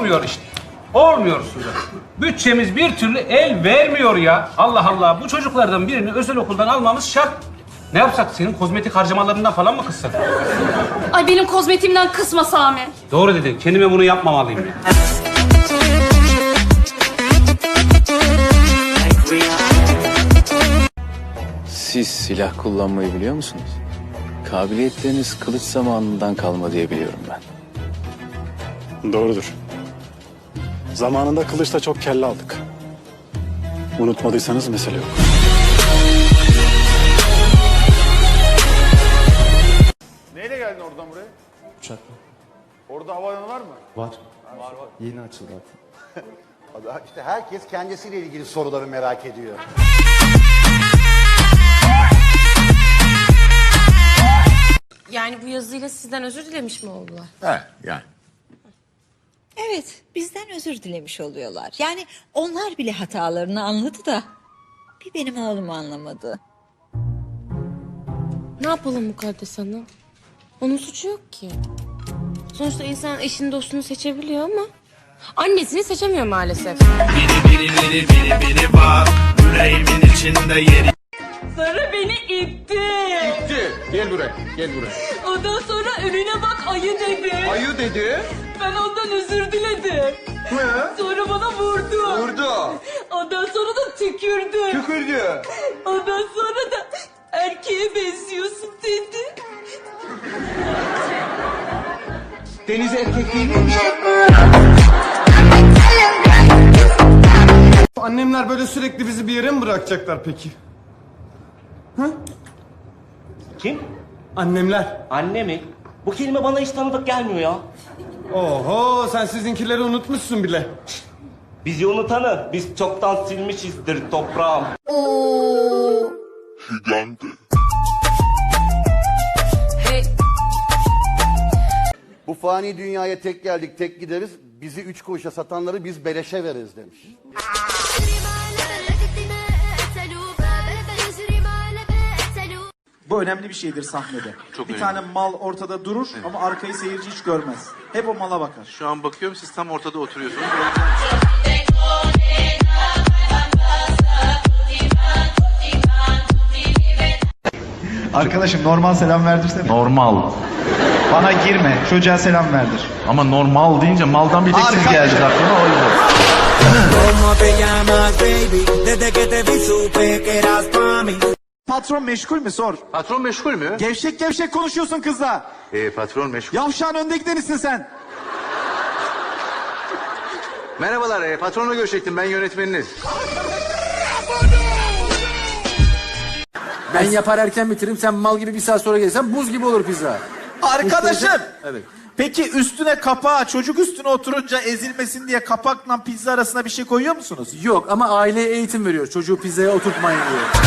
olmuyor işte. Olmuyor Suzan. Bütçemiz bir türlü el vermiyor ya. Allah Allah. Bu çocuklardan birini özel okuldan almamız şart. Ne yapsak? Senin kozmetik harcamalarından falan mı kıssak? Ay benim kozmetimden kısma Sami. Doğru dedin. Kendime bunu yapmamalıyım. ya. Siz silah kullanmayı biliyor musunuz? Kabiliyetleriniz kılıç zamanından kalma diye biliyorum ben. Doğrudur. Zamanında kılıçta çok kelle aldık. Unutmadıysanız mesele yok. Neyle geldin oradan buraya? Uçakla. Orada havaalanı var mı? Var. Yeni açıldı hatta. İşte herkes kendisiyle ilgili soruları merak ediyor. Yani bu yazıyla sizden özür dilemiş mi oldular? He yani. Evet, bizden özür dilemiş oluyorlar. Yani onlar bile hatalarını anladı da bir benim oğlum anlamadı. Ne yapalım Mukaddes Hanım? Onun suçu yok ki. Sonuçta insan eşini dostunu seçebiliyor ama annesini seçemiyor maalesef. Sarı beni itti. Gel buraya, gel buraya. Ondan sonra önüne bak ayı dedi. Ayı dedi. Ben ondan özür diledim. Sonra bana vurdu. Vurdu. Ondan sonra da tükürdü. Tükürdü. Ondan sonra da erkeğe benziyorsun dedi. Deniz erkek? Annemler böyle sürekli bizi bir yere mi bırakacaklar peki? Kim? Annemler. Anne mi? Bu kelime bana hiç tanıdık gelmiyor ya. Oho sen sizinkileri unutmuşsun bile. Bizi unutanı biz çoktan silmişizdir toprağım. Bu fani dünyaya tek geldik tek gideriz. Bizi üç kuruşa satanları biz beleşe veririz demiş. Bu önemli bir şeydir sahnede. bir tane mal ortada durur ama arkayı seyirci hiç görmez. Hep o mala bakar. Şu an bakıyorum siz tam ortada oturuyorsunuz. Arkadaşım normal selam verdirsene. Normal. Bana girme. Çocuğa selam verdir. Ama normal deyince maldan bir tek siz geldiniz aklıma o yüzden. Patron meşgul mü sor. Patron meşgul mü? Gevşek gevşek konuşuyorsun kızla. Ee, patron meşgul. Yavşağın önde gidenisin sen. Merhabalar, e, patronla görüşecektim. Ben yönetmeniniz. Ben yapar erken bitiririm sen mal gibi bir saat sonra gelirsen buz gibi olur pizza. Arkadaşım. Evet. Peki üstüne kapağı çocuk üstüne oturunca ezilmesin diye kapakla pizza arasına bir şey koyuyor musunuz? Yok ama aileye eğitim veriyor. Çocuğu pizzaya oturtmayın diyor.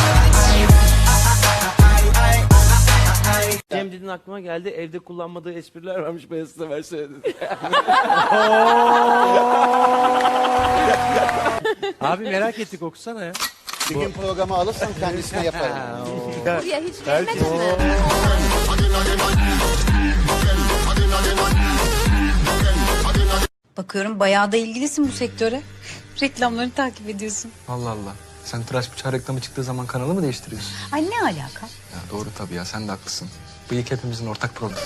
Dedin aklıma geldi. Evde kullanmadığı espriler varmış. Ben size versene dedi. Abi merak ettik okusana ya. Bir gün programı alırsam kendisine yaparım. Buraya hiç gelmedin mi? Bakıyorum bayağı da ilgilisin bu sektöre. Reklamlarını takip ediyorsun. Allah Allah. Sen tıraş bıçağı reklamı çıktığı zaman kanalı mı değiştiriyorsun? Ay ne alaka? Ya doğru tabii ya sen de haklısın. Bıyık hepimizin ortak problemi.